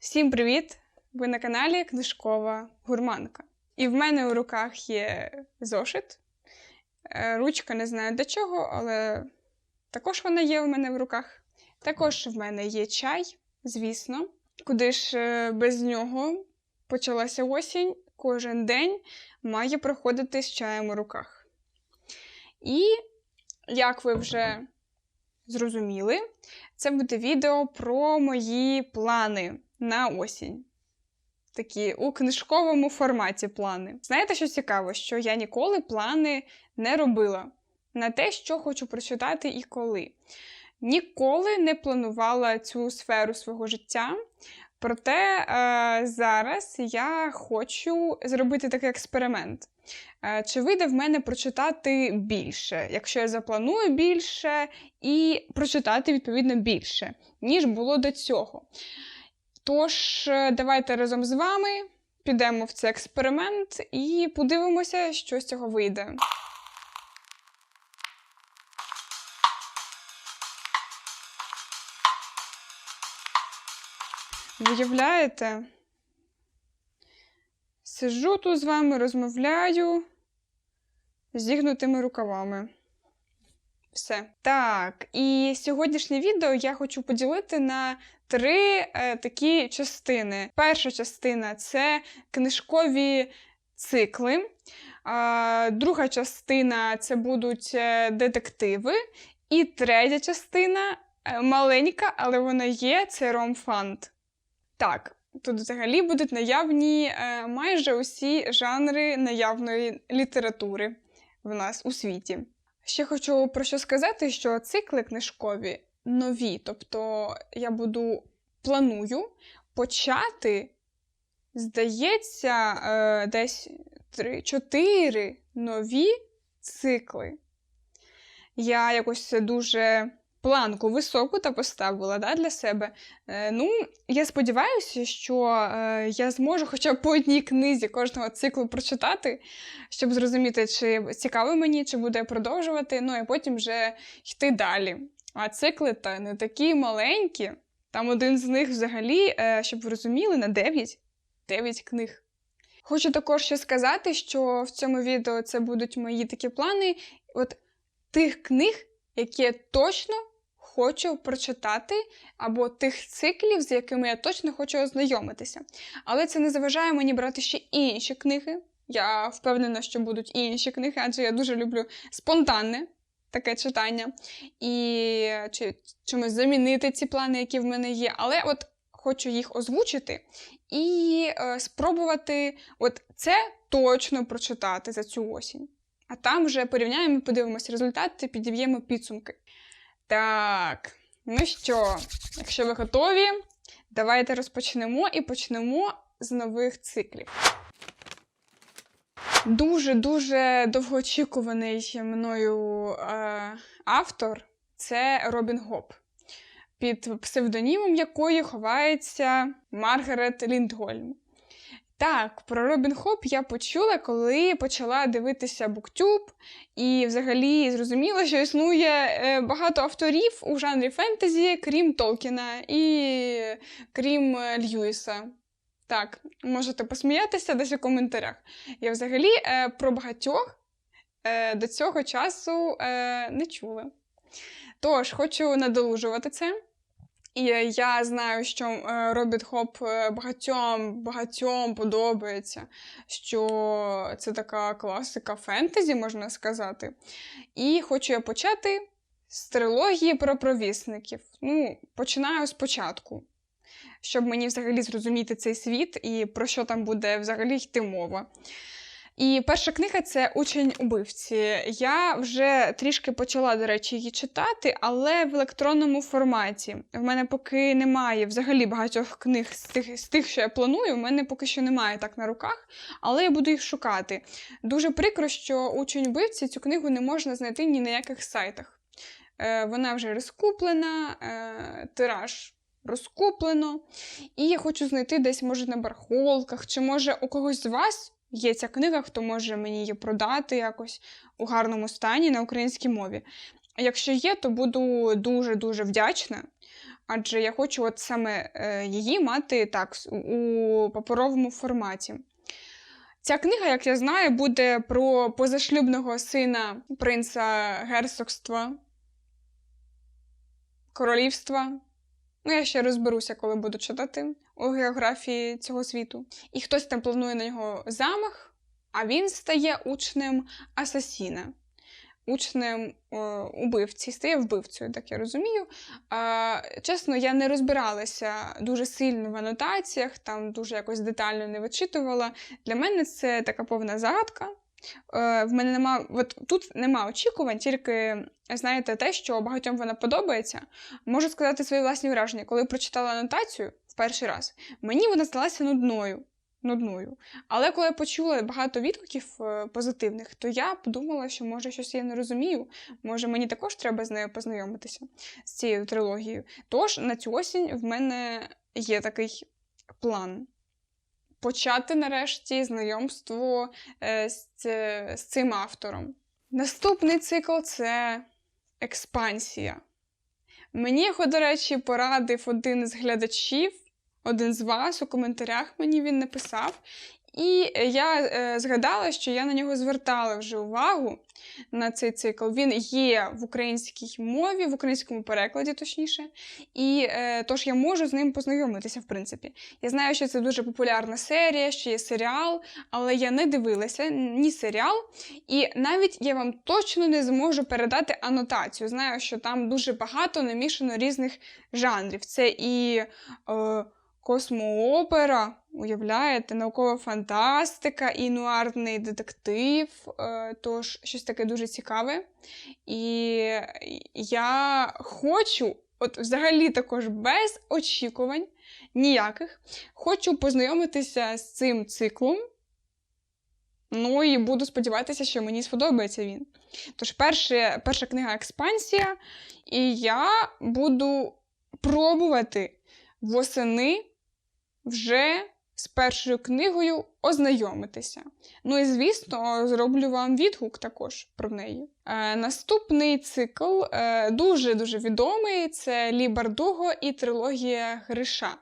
Всім привіт! Ви на каналі Книжкова Гурманка. І в мене у руках є зошит. Е, Ручка не знаю до чого, але також вона є у мене в руках. Також в мене є чай, звісно. Куди ж е, без нього почалася осінь, кожен день має проходити з чаєм у руках. І, як ви вже зрозуміли, це буде відео про мої плани на осінь. Такі у книжковому форматі плани. Знаєте, що цікаво, що я ніколи плани не робила на те, що хочу прочитати і коли. Ніколи не планувала цю сферу свого життя. Проте е, зараз я хочу зробити такий експеримент. Е, чи вийде в мене прочитати більше, якщо я запланую більше, і прочитати відповідно більше, ніж було до цього. Тож, е, давайте разом з вами підемо в цей експеримент і подивимося, що з цього вийде. Виявляєте? Сиджу тут з вами, розмовляю зігнутими рукавами. Все. Так, і сьогоднішнє відео я хочу поділити на три е, такі частини. Перша частина це книжкові цикли. А, друга частина це будуть е, детективи. І третя частина е, маленька, але вона є це ромфанд. Так, тут взагалі будуть наявні е, майже усі жанри наявної літератури в нас у світі. Ще хочу про що сказати, що цикли книжкові нові. Тобто я буду планую почати, здається, е, десь 3-4 нові цикли. Я якось дуже планку високу та поставила да, для себе. Е, ну, я сподіваюся, що е, я зможу хоча б по одній книзі кожного циклу прочитати, щоб зрозуміти, чи цікаво мені, чи буде продовжувати, ну і потім вже йти далі. А цикли та не такі маленькі. Там один з них взагалі, е, щоб ви розуміли, на 9, 9 книг. Хочу також ще сказати, що в цьому відео це будуть мої такі плани от тих книг, які я точно хочу прочитати, або тих циклів, з якими я точно хочу ознайомитися. Але це не заважає мені брати ще інші книги. Я впевнена, що будуть інші книги, адже я дуже люблю спонтанне таке читання. І чи чимось замінити ці плани, які в мене є. Але от хочу їх озвучити і е, спробувати от це точно прочитати за цю осінь. А там вже порівняємо, подивимося результати, підіб'ємо підсумки. Так, ну що, якщо ви готові, давайте розпочнемо і почнемо з нових циклів. Дуже-дуже довгоочікуваний мною е, автор це Робін Гоп, під псевдонімом якої ховається Маргарет Ліндгольм. Так, про Робін Хоп я почула, коли почала дивитися Буктюб, і взагалі зрозуміла, що існує е, багато авторів у жанрі фентезі, крім Толкіна і крім е, Льюіса. Так, можете посміятися десь у коментарях. Я взагалі е, про багатьох до цього часу не чула. Тож, хочу надолужувати це. І я знаю, що е, Робіт Хоп е, багатьом багатьом подобається, що це така класика фентезі, можна сказати. І хочу я почати з трилогії про провісників. Ну, починаю спочатку, щоб мені взагалі зрозуміти цей світ і про що там буде взагалі йти мова. І перша книга це Учень убивці. Я вже трішки почала, до речі, її читати, але в електронному форматі. В мене поки немає взагалі багатьох книг з тих, з тих, що я планую. В мене поки що немає так на руках, але я буду їх шукати. Дуже прикро, що учень убивці цю книгу не можна знайти ні на яких сайтах. Е, Вона вже розкуплена, е, тираж. Розкуплено, і я хочу знайти десь, може, на бархолках, чи може у когось з вас є ця книга, хто може мені її продати якось у гарному стані на українській мові. Якщо є, то буду дуже-дуже вдячна. адже я хочу от саме е, її мати так у паперовому форматі. Ця книга, як я знаю, буде про позашлюбного сина принца герцогства, королівства. Ну, я ще розберуся, коли буду читати у географії цього світу. І хтось там планує на нього замах, а він стає учнем асасіна, учнем е, убивці, стає вбивцею, так я розумію. А, чесно, я не розбиралася дуже сильно в анотаціях, там дуже якось детально не вичитувала. Для мене це така повна загадка. Е, в мене нема, от тут нема очікувань, тільки знаєте те, що багатьом вона подобається. Можу сказати свої власні враження. Коли прочитала анотацію в перший раз, мені вона здалася нудною. Нудною. Але коли я почула багато відгуків е, позитивних, то я подумала, що може щось я не розумію. Може, мені також треба з нею познайомитися з цією трилогією. Тож на цю осінь в мене є такий план. Почати нарешті знайомство е, з, з цим автором. Наступний цикл це експансія. Мені його, до речі, порадив один з глядачів, один з вас у коментарях мені він написав. І я е, згадала, що я на нього звертала вже увагу на цей цикл. Він є в українській мові, в українському перекладі, точніше. І е, тож я можу з ним познайомитися, в принципі. Я знаю, що це дуже популярна серія, що є серіал, але я не дивилася ні серіал, і навіть я вам точно не зможу передати анотацію. Знаю, що там дуже багато намішано різних жанрів. Це і е, космоопера, уявляєте, наукова фантастика, і нуарний детектив, е, тож щось таке дуже цікаве. І я хочу, от взагалі також без очікувань ніяких, хочу познайомитися з цим циклом. Ну і буду сподіватися, що мені сподобається він. Тож, перше, перша книга експансія, і я буду пробувати восени вже з першою книгою ознайомитися. Ну і звісно, зроблю вам відгук також про неї. Е, наступний цикл е, дуже-дуже відомий: це Лі Бардуго і трилогія Гриша.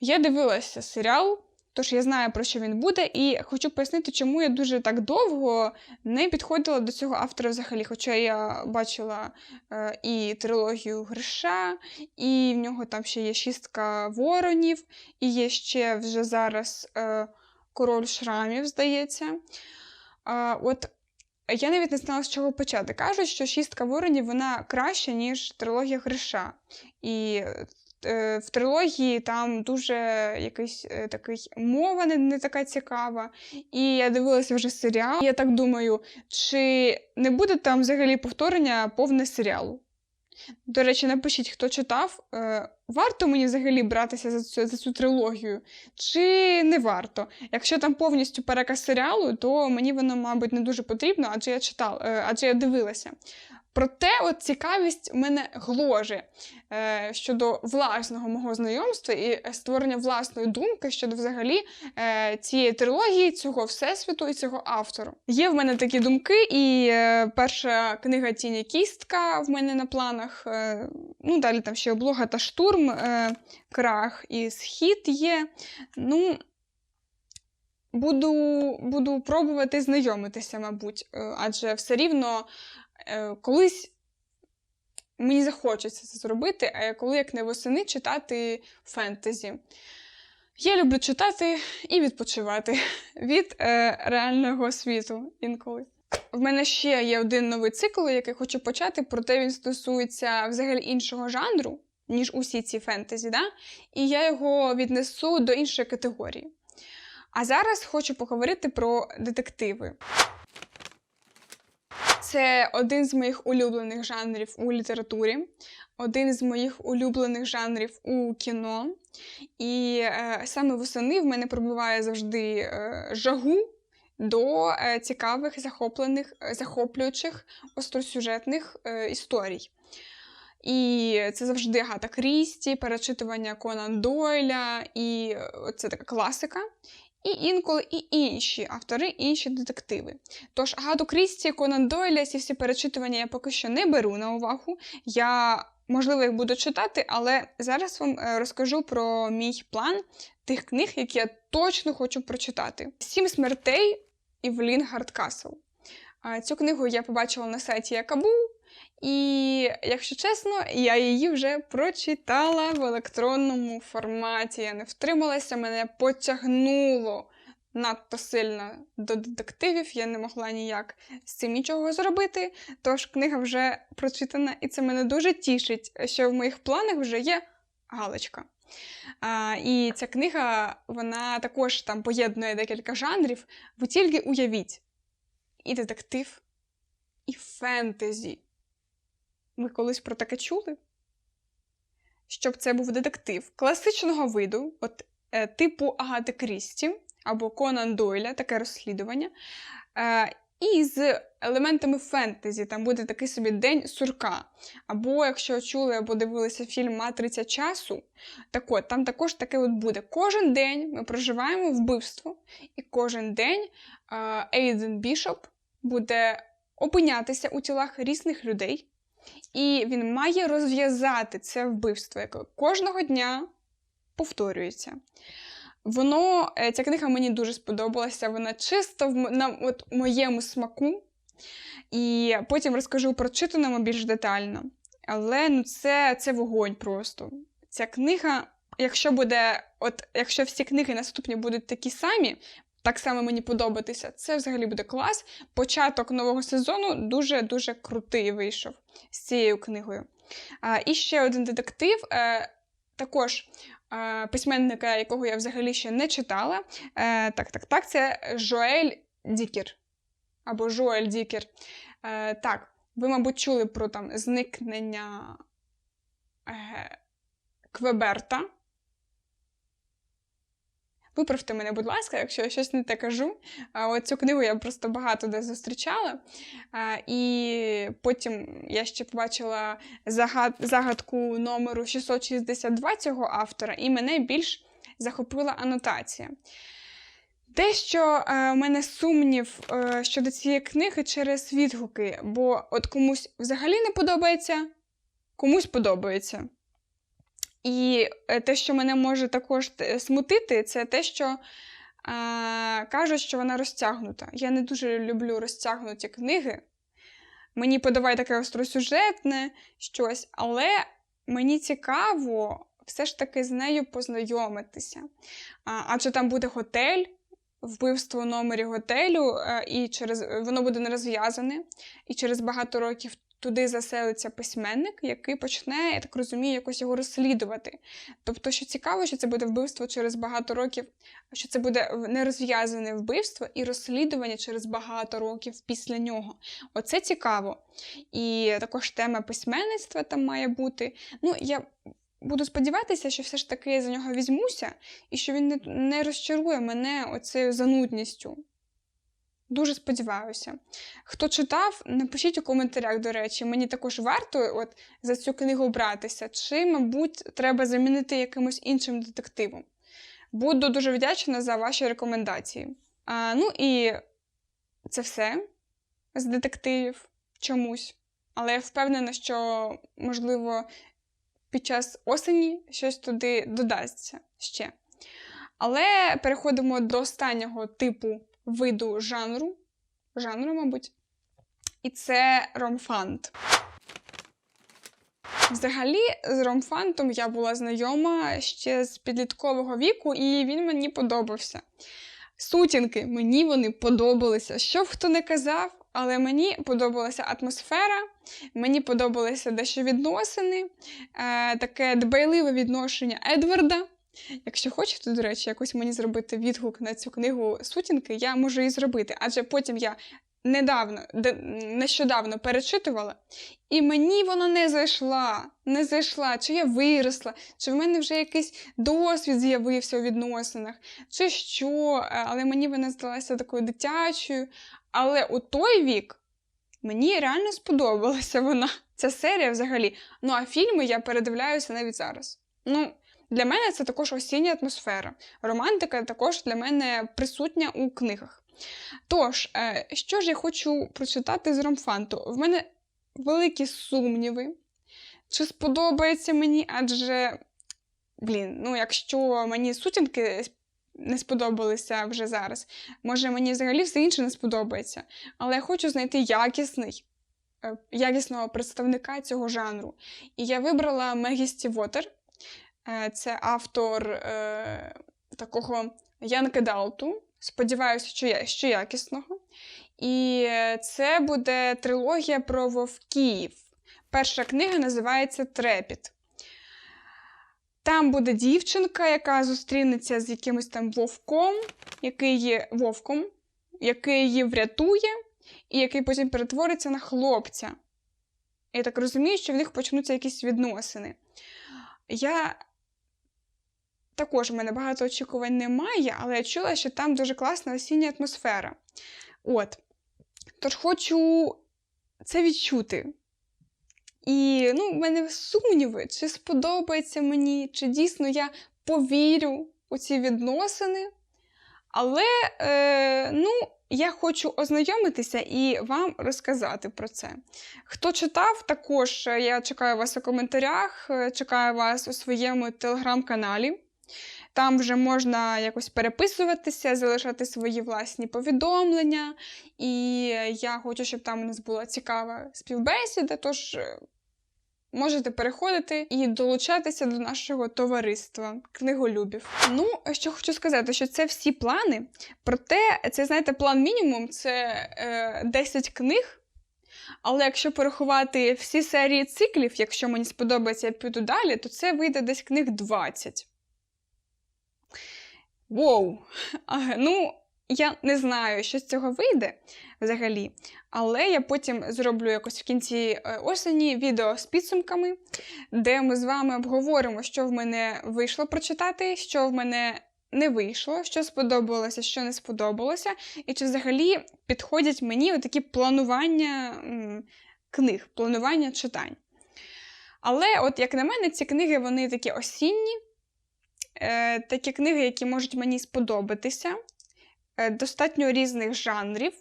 Я дивилася серіал, тож я знаю, про що він буде, і хочу пояснити, чому я дуже так довго не підходила до цього автора взагалі. Хоча я бачила е, і трилогію Гриша, і в нього там ще є шістка воронів, і є ще вже зараз е, король шрамів, здається. А, от я навіть не знала, з чого почати. Кажуть, що шістка воронів вона краща, ніж трилогія Гриша. І е, в трилогії там дуже якийсь е, такий мова не, не така цікава. І я дивилася вже серіал. І я так думаю, чи не буде там взагалі повторення повне серіалу? До речі, напишіть, хто читав, е, варто мені взагалі братися за цю, за цю трилогію, чи не варто. Якщо там повністю переказ серіалу, то мені воно, мабуть, не дуже потрібно, адже я читала, е, адже я дивилася. Проте, от цікавість мене гложе е, щодо власного мого знайомства і створення власної думки щодо взагалі е, цієї трилогії, цього всесвіту і цього автору. Є в мене такі думки, і е, перша книга Тіні Кістка в мене на планах. Е, ну, далі там ще облога та штурм, е, крах і схід є. Ну, буду, буду пробувати знайомитися, мабуть, е, адже все рівно колись мені захочеться це зробити, а коли як не восени читати фентезі. Я люблю читати і відпочивати від е, реального світу інколи. В мене ще є один новий цикл, який хочу почати, проте він стосується взагалі іншого жанру, ніж усі ці фентезі, да? і я його віднесу до іншої категорії. А зараз хочу поговорити про детективи. Це один з моїх улюблених жанрів у літературі, один з моїх улюблених жанрів у кіно. І е, саме восени в мене пробуває завжди е, жагу до е, цікавих, захоплених, е, захоплюючих остросюжетних е, історій. І це завжди Агата Крісті, перечитування Конан Дойля, і е, це така класика. І інколи і інші автори, інші детективи. Тож Агату Крісті, Конан Дойля, ці всі перечитування я поки що не беру на увагу. Я можливо, їх буду читати, але зараз вам е, розкажу про мій план тих книг, які я точно хочу прочитати: Сім смертей Івлін Гардкасл. А, Цю книгу я побачила на сайті Якабу, і, якщо чесно, я її вже прочитала в електронному форматі. Я не втрималася, мене потягнуло надто сильно до детективів, я не могла ніяк з цим нічого зробити. Тож книга вже прочитана, і це мене дуже тішить, що в моїх планах вже є галочка. А, І ця книга вона також там поєднує декілька жанрів. Ви тільки уявіть і детектив, і фентезі. Ви колись про таке чули? Щоб це був детектив класичного виду, от е, типу Агати Крісті або Конан Дойля, таке розслідування. Е, і з елементами фентезі, там буде такий собі день сурка. Або, якщо чули або дивилися фільм Матриця часу, так от, там також таке от буде. Кожен день ми проживаємо вбивство, і кожен день Ейден Бішоп буде опинятися у тілах різних людей, і він має розв'язати це вбивство, яке кожного дня повторюється. Воно, е, ця книга мені дуже сподобалася, вона чисто в на от, моєму смаку. І потім розкажу про читаному більш детально. Але ну, це це вогонь просто. Ця книга, якщо буде, от якщо всі книги наступні будуть такі самі, так само мені подобатися, це взагалі буде клас. Початок нового сезону дуже-дуже крутий вийшов з цією книгою. А, І ще один детектив. Е, також письменника, якого я взагалі ще не читала. Е, так, так, так, це Жоель Дікер. Або Жоель Дікер. Е, так, ви, мабуть, чули про там зникнення е, Квеберта. Виправте мене, будь ласка, якщо я щось не те кажу. От цю книгу я просто багато де зустрічала. І потім я ще побачила загадку номеру 662 цього автора, і мене більш захопила анотація. Дещо в мене сумнів е, щодо цієї книги через відгуки, бо от комусь взагалі не подобається, комусь подобається. І е, те, що мене може також смутити, це те, що а, кажуть, що вона розтягнута. Я не дуже люблю розтягнуті книги. Мені подавай таке остросюжетне щось, але мені цікаво все ж таки з нею познайомитися. Адже там буде готель, вбивство в номері готелю, е, і через воно буде не розв'язане, і через багато років туди заселиться письменник, який почне, я так розумію, якось його розслідувати. Тобто, що цікаво, що це буде вбивство через багато років, що це буде нерозв'язане вбивство і розслідування через багато років після нього. Оце цікаво. І також тема письменництва там має бути. Ну, я буду сподіватися, що все ж таки я за нього візьмуся, і що він не, розчарує мене оцею занудністю. Дуже сподіваюся. Хто читав, напишіть у коментарях, до речі, мені також варто от за цю книгу братися, чи, мабуть, треба замінити якимось іншим детективом. Буду дуже вдячна за ваші рекомендації. А, Ну і це все з детективів чомусь. Але я впевнена, що, можливо, під час осені щось туди додасться ще. Але переходимо до останнього типу виду жанру, жанру, мабуть, і це ромфант. Взагалі, з ромфантом я була знайома ще з підліткового віку, і він мені подобався. Сутінки, мені вони подобалися. Що б хто не казав, але мені подобалася атмосфера, мені подобалися дещо відносини, е, таке дбайливе відношення Едварда. Якщо хочете, до речі, якось мені зробити відгук на цю книгу сутінки, я можу її зробити, адже потім я недавно, нещодавно перечитувала, і мені вона не зайшла, не зайшла, чи я виросла, чи в мене вже якийсь досвід з'явився у відносинах, чи що, е, але мені вона здалася такою дитячою. Але у той вік мені реально сподобалася вона, ця серія взагалі. Ну а фільми я передивляюся навіть зараз. Ну, для мене це також осіння атмосфера. Романтика також для мене присутня у книгах. Тож, е, що ж я хочу прочитати з ромфанту? В мене великі сумніви, чи сподобається мені, адже, блін, ну якщо мені сутінки не сподобалися вже зараз, може мені взагалі все інше не сподобається. Але я хочу знайти якісний, е, якісного представника цього жанру. І я вибрала Мегісті Вотер. Е, Це автор е, такого Янки Далту. Сподіваюся, що, я, що якісного. І е, це буде трилогія про вовків. Перша книга називається Трепіт. Там буде дівчинка, яка зустрінеться з якимось там вовком, який є вовком, який її врятує, і який потім перетвориться на хлопця. Я так розумію, що в них почнуться якісь відносини. Я також в мене багато очікувань немає, але я чула, що там дуже класна осіння атмосфера. От. Тож хочу це відчути. І ну, в мене сумніви, чи сподобається мені, чи дійсно я повірю у ці відносини. Але е, ну, я хочу ознайомитися і вам розказати про це. Хто читав, також е, я чекаю вас у коментарях, е, чекаю вас у своєму телеграм-каналі. Там вже можна якось переписуватися, залишати свої власні повідомлення. І я хочу, щоб там у нас була цікава співбесіда. Тож е, можете переходити і долучатися до нашого товариства книголюбів. Ну, що хочу сказати, що це всі плани. Проте, це, знаєте, план мінімум це е, 10 книг. Але якщо порахувати всі серії циклів, якщо мені сподобається, я піду далі, то це вийде десь книг 20. Воу! Ну, я не знаю, що з цього вийде взагалі. Але я потім зроблю якось в кінці е, осені відео з підсумками, де ми з вами обговоримо, що в мене вийшло прочитати, що в мене не вийшло, що сподобалося, що не сподобалося, і чи взагалі підходять мені такі планування книг, планування читань. Але, от, як на мене, ці книги вони такі осінні, е, такі книги, які можуть мені сподобатися, е, достатньо різних жанрів.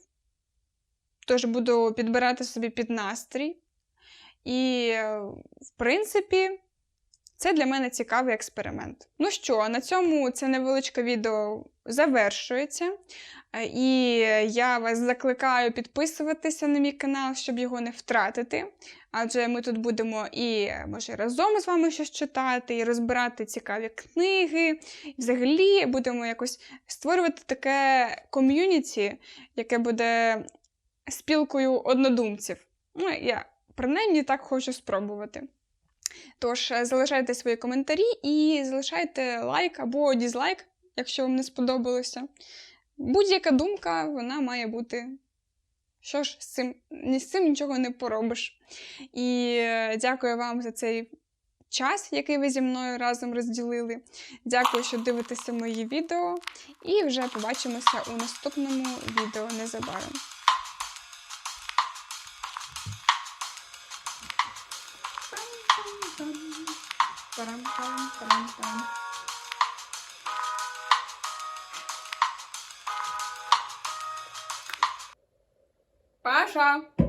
Тож буду підбирати собі під настрій. І, е, в принципі, це для мене цікавий експеримент. Ну що, на цьому це невеличке відео завершується. Е, І я вас закликаю підписуватися на мій канал, щоб його не втратити. Адже ми тут будемо і, може, разом з вами щось читати, і розбирати цікаві книги. І взагалі будемо якось створювати таке ком'юніті, яке буде спілкою однодумців. Ну, я принаймні так хочу спробувати. Тож, е, залишайте свої коментарі і залишайте лайк або дізлайк, якщо вам не сподобалося. Будь-яка думка, вона має бути. Що ж, з цим, ні з цим нічого не поробиш. І е, дякую вам за цей час, який ви зі мною разом розділили. Дякую, що дивитеся мої відео. І вже побачимося у наступному відео незабаром. Парам-парам-парам-парам. Паша!